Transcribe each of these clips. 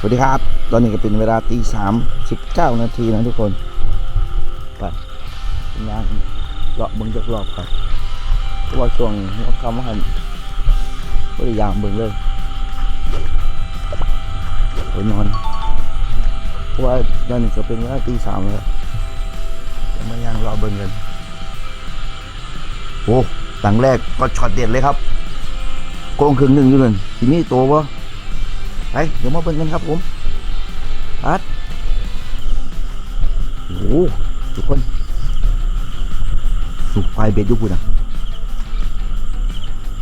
สวัสดีครับ ตอนนี้ก็เป็นเวลาตีสามสิบเก้านาทีนะทุกคนไปงานเลาะเบึงจักรอบครับเพราะว่าช่วงหัวค่ำหันพยายามเบิ่งเลยไปนอน เพราะว่าตอนนี้ก็เป็นเวลาตีสามแล้วจะมายางรอเบิ่งกันโอ้ตังแรกก็ช็อตเด็ดเลยครับโกงครึ่งหนึ่งอยู่เลยทีนี้โตวะ ไปเดี๋ยวมาเบิ่งกันครับผมอัดโอ้โหทุกคนสุกไฟเบ็ดยุบุ่นอะ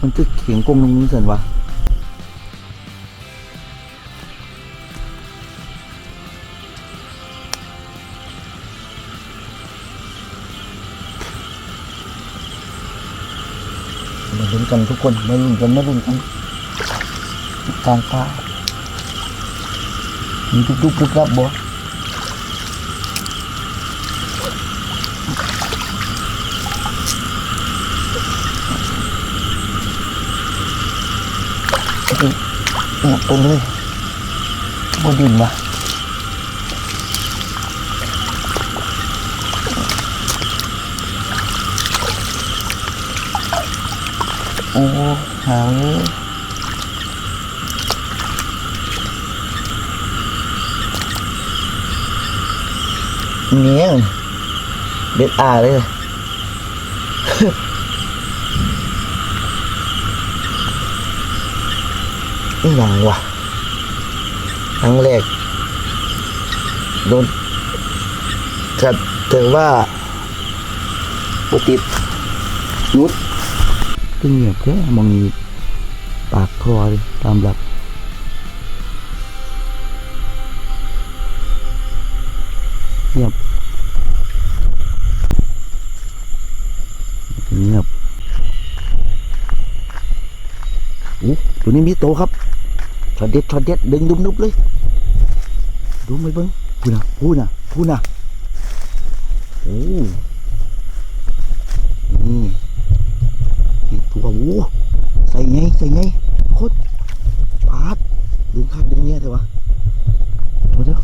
มันจะเขียงกงตรงนี้เสินวะมาลุ้นกันทุกคนมาลุ้นกันมาลุ้นกันกลางฟ้า มีทุกๆปุ๊บรับบ่หมดตัวเลยบ่ดินวะโอ้หาง เนี่ยเด็ดอาเลยนี่ยังวะครั้งแรกโดนจัดถือว่าปกติดนุดก็เงียบแค่มองนี้ปากคอเลยตามหลัก เงียบเงียบโอ้ตัวนี้มีโตครับช็อตเด็ดช็อตเด็ดดึงดุมนุบเลย ดูไหมเบิ้งพูดนะพูดนะพูดนะโอ้นี่นี่ตัวโอ้ใส่ไงใส่ไงโคตรปาดดึงคาดดึงเนี่ยเถอะวะเดี๋ยว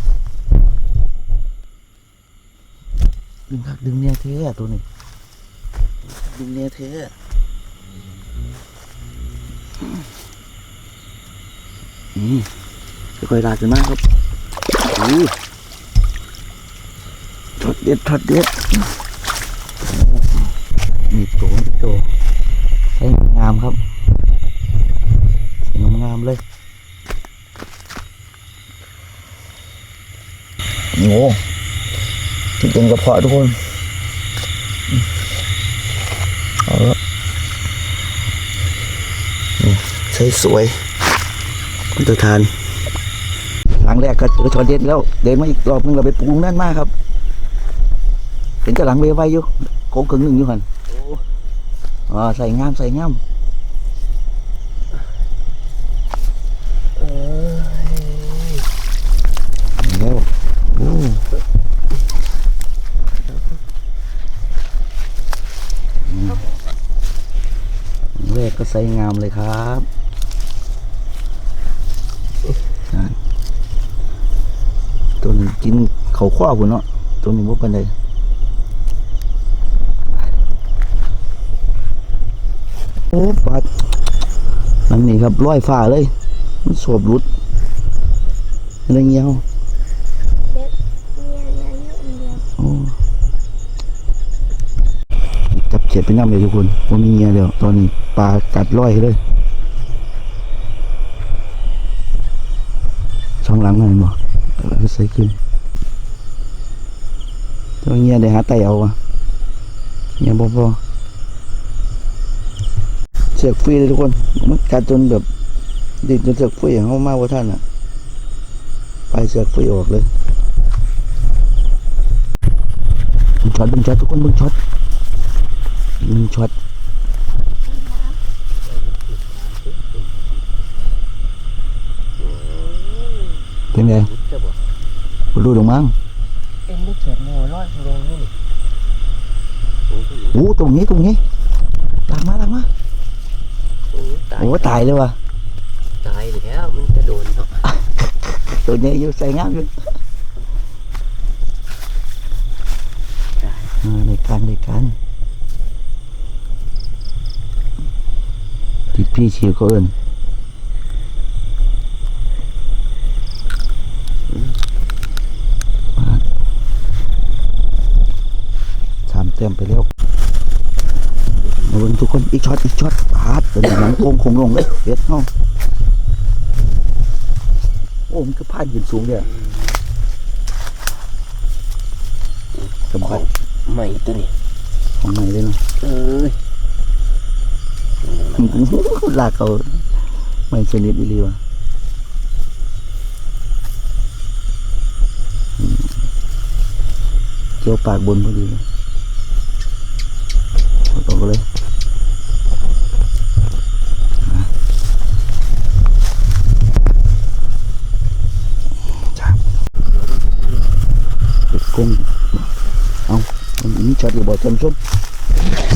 เดึงคาดดึงเนี่ยเท่ตัวนี้ดึงเนี่ยเท่อืมค่อยๆลากกันมาครับอู้ช็อตเด็ดช็อตเด็ดมีโตมีโตใช้งามครับใช้งามเลยโอ้ ที่เป็นกระเพาะทุกคนเอาละใช้สวยมันจะทานครั้งแรกก็เจอชอตเด็ดแล้ว เดินมาอีกรอบนึงเราไปปรุงนั่นมากครับ เห็นกระหลังเวไวอยู่โค้งครึ่งหนึ่งอยู่หันอ๋อใส่งามใส่งามแล้วโอ้อืม แรกก็ใส่งามเลยครับตัวนี้กินเขาข้อพุ่นเนาะตัวนี้บ่ปานใดโอ้ปาดนั่นนี่ครับร้อยฟ้าเลย มันสวบรุดอะไรเงี้ยด็กเนี่ยเนี่ยเยอะเดียว โอ้จับเขียดไปน้ำเลยทุกคนว่ามีเงี้ยเดียวตอนนี้ปลากัดร้อยเลยช่องหลังหน่อยบ่ก็ใส่ขึ้นตัวเงี้ยได้หาไตเอาวะเงี้ยบ่พอเสือกฟรีเลยทุกคนมันกัดจนแบบดิดจนเสือกฟรีเข้ามากว่าท่านอะ ไปเสือกฟรีออกเลยบึงช็อตบึงช็อตทุกคนบึงช็อต บึงช็อตเป็นไงบ่รู้หรอกมั้งเป็นลูกเขียนแนวร้อยลงนี่นี่โอ้ตรงนี้ตรงนี้ลากมาลากมาโอ้ตายโอ้ตายเลยว่ะตายแล้วมันจะโดนเนาะตัวนี้อยู่ใส่งามอยู่เออในการในการติด พี่ชิวเขาเอินมาสามเต็มไปแล้วมาเบิ่งทุกคนอีกช็อตอีกช็อตพาดเป็นหลังโค้งคงลงเลยเด็ดเนาะโอ้มันก็พานขึ้นสูงเนี่ยสมบัติใหม่ตัวนี้ของใหม่เลยเนาะเอ้ย ลากเขาไม่ชนิดอีหลีวะเจียวปากบนพอดีเลยตกเลยกุ้งเอามันมีช็อตอยู่บ่อจำชม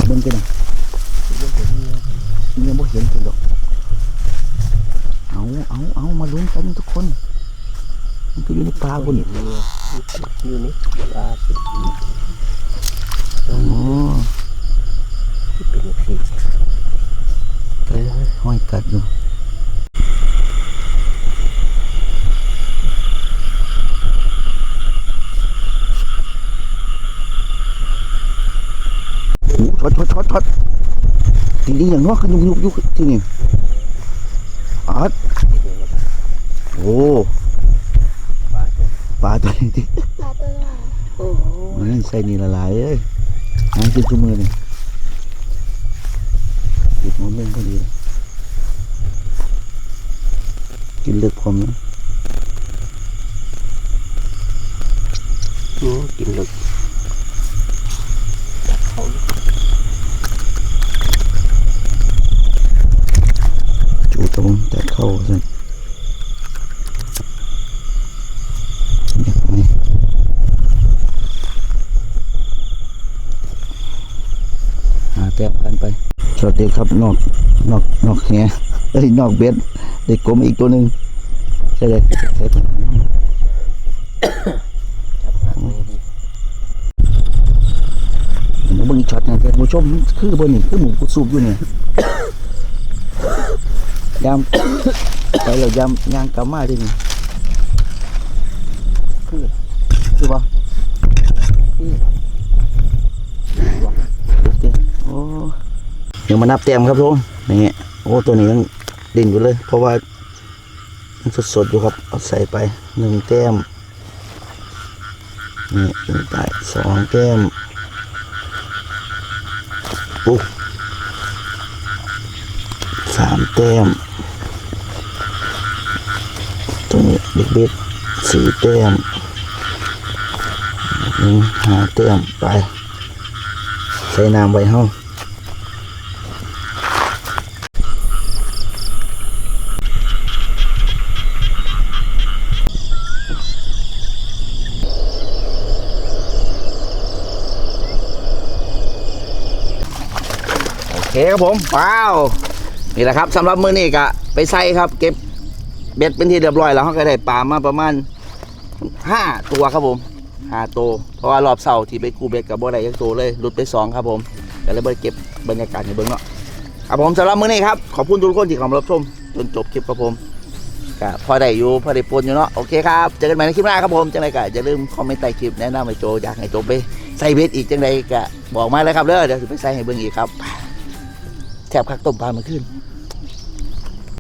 เบิ่งกันนะ เนี่ยบ่เห็นกันดอก เอาเอาเอามาลุ้นกันทุกคน มันก็อยู่ในป่าบนอยู่นี่ปลาสิอ๋อเป็นสีเอ้ยห้อยกัดอยู่โอ้ช็อตช็อตช็อตช็อต ทีนี้อย่างน้อยขยุกยุกยุกที่นี่อาดโอ้ปลาตัวนี้ปลาตัวนี้โอ้โหมันใส่นี่ละลายเอ้ยหากินทุกมือนี่กินหมดเรื่องพอดี กินเลือกผมนะโอืมกินเลึกเขา ตรงแต่เข้าสั่นอยากไหาแต้มกันไป สวัสดีครับนอกนอกนอกแหเอ้ยนอกเบ็ดได้กลมอีกตัวหนึ่งใช่เลยใช่ปะจับหางเลยเบิ่งช็อตนะท่านผู้ชมคือบนนี่คือหมูสูบอยู่เนี่ย ยามไปแล้วยามยางกลับมาดินี่คือคือบ่คือโอเคโอ้เดี๋ยวมานับแต้มครับทุกคนนี่โอ้ตัวนี้ยังดิ่นอยู่เลย เพราะว่ายังสดๆอยู่ครับเอาใส่ไปหนึ่งแต้มนี่หนึ่งไปสองแต้มปุ๊บ สามแต้มตัวนี้เด็กเบ็ดสี่แต้มนึ่ห้าแต้มไป ใส่น้ำไว้ห้องโอเคครับผมว้าว นี่แหละครับสำหรับมือนี้ก็ไปใส่ครับ เก็บเบ็ดเป็นที่เรียบร้อยแล้วเขาก็ได้ปลามาประมาณห้าตัวครับผมห้าตัวเพราะว่ารอบเสาร์ที่ไปกู้เบ็ดกับบ่ได้ยังตัวเลยหลุดไปสองครับผมก็เลยไปเก็บบรรยากาศในเบื้องเนาะครับผมสำหรับมื้อนี้ครับขอบคุณทุกคนที่เข้ามารับชมจนจบคลิปครับผมก็พอได้อยู่พอได้ปนอยู่เนาะโอเคครับเจอกันใหม่ในคลิปหน้าครับผมจังไรก็อย่าลืมคอมเมนต์ใต้คลิปแนะนำให้โจอยากให้โจไปใส่เบ็ดอีกจังไรก็บอกมาเลยครับเด้อเดี๋ยวจะไปใส่ให้เบิ่งอีกครับ แถบคักต้มปลามาขึ้น